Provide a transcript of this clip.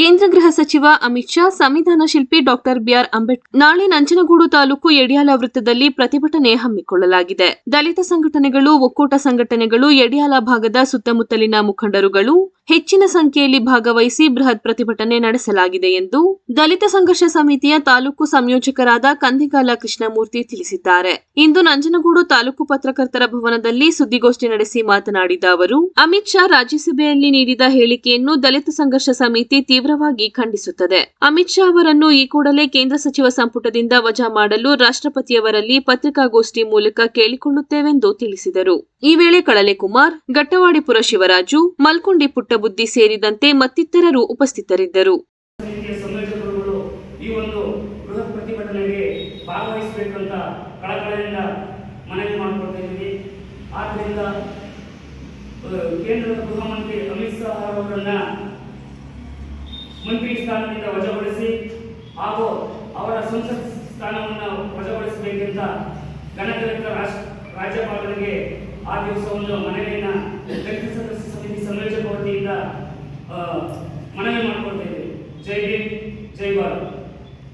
ಕೇಂದ್ರ ಗೃಹ ಸಚಿವ ಅಮಿತ್ ಶಾ, ಸಂವಿಧಾನ ಶಿಲ್ಪಿ ಡಾಕ್ಟರ್ ಬಿಆರ್ ಅಂಬೇಡ್ಕರ್ ನಾಳೆ ನಂಜನಗೂಡು ತಾಲೂಕು ಯಡಿಯಾಲ ವೃತ್ತದಲ್ಲಿ ಪ್ರತಿಭಟನೆ ಹಮ್ಮಿಕೊಳ್ಳಲಾಗಿದೆ. ದಲಿತ ಸಂಘಟನೆಗಳು, ಒಕ್ಕೂಟ ಸಂಘಟನೆಗಳು ಯಡಿಯಾಲ ಭಾಗದ ಸುತ್ತಮುತ್ತಲಿನ ಮುಖಂಡರುಗಳು ಹೆಚ್ಚಿನ ಸಂಖ್ಯೆಯಲ್ಲಿ ಭಾಗವಹಿಸಿ ಬೃಹತ್ ಪ್ರತಿಭಟನೆ ನಡೆಸಲಾಗಿದೆ ಎಂದು ದಲಿತ ಸಂಘರ್ಷ ಸಮಿತಿಯ ತಾಲೂಕು ಸಂಯೋಜಕರಾದ ಕಂದಿಕಾಲ ಕೃಷ್ಣಮೂರ್ತಿ ತಿಳಿಸಿದ್ದಾರೆ. ಇಂದು ನಂಜನಗೂಡು ತಾಲೂಕು ಪತ್ರಕರ್ತರ ಭವನದಲ್ಲಿ ಸುದ್ದಿಗೋಷ್ಠಿ ನಡೆಸಿ ಮಾತನಾಡಿದ ಅವರು, ಅಮಿತ್ ಶಾ ರಾಜ್ಯಸಭೆಯಲ್ಲಿ ನೀಡಿದ ಹೇಳಿಕೆಯನ್ನು ದಲಿತ ಸಂಘರ್ಷ ಸಮಿತಿ ತೀವ್ರವಾಗಿ ಖಂಡಿಸುತ್ತದೆ. ಅಮಿತ್ ಶಾ ಅವರನ್ನು ಈ ಕೂಡಲೇ ಕೇಂದ್ರ ಸಚಿವ ಸಂಪುಟದಿಂದ ವಜಾ ಮಾಡಲು ರಾಷ್ಟ್ರಪತಿಯವರಲ್ಲಿ ಪತ್ರಿಕಾಗೋಷ್ಠಿ ಮೂಲಕ ಕೇಳಿಕೊಳ್ಳುತ್ತೇವೆಂದು ತಿಳಿಸಿದರು. ಈ ವೇಳೆ ಕಳಲೆ ಕುಮಾರ್, ಗಟ್ಟವಾಡಿಪುರ ಶಿವರಾಜು, ಮಲ್ಕುಂಡಿ ಪುಟ್ಟಬುದ್ಧಿ ಸೇರಿದಂತೆ ಮತ್ತಿತರರು ಉಪಸ್ಥಿತರಿದ್ದರು. ಮನವಿ ಆದ್ದರಿಂದ ಕೇಂದ್ರದ ಗೃಹ ಮಂತ್ರಿ ಅಮಿತ್ ಅವರನ್ನ ಸ್ಥಾನದಿಂದ ವಜಾಗೊಳಿಸಿ ಹಾಗೂ ಅವರ ಸಂಸತ್ ಸ್ಥಾನವನ್ನು ವಜಾಗೊಳಿಸಬೇಕೆಂತ ಗಣತಂತ್ರ ರಾಜ್ಯಪಾಲರಿಗೆ ಆ ದಿವಸವನ್ನು ಒಂದು ಮನವಿ ಮಾಡ್ಕೊಳ್ತಾ ಇದ್ದೀವಿ. ಜೈ ಭೀಮ್ ಜೈ ಭಾರತ್.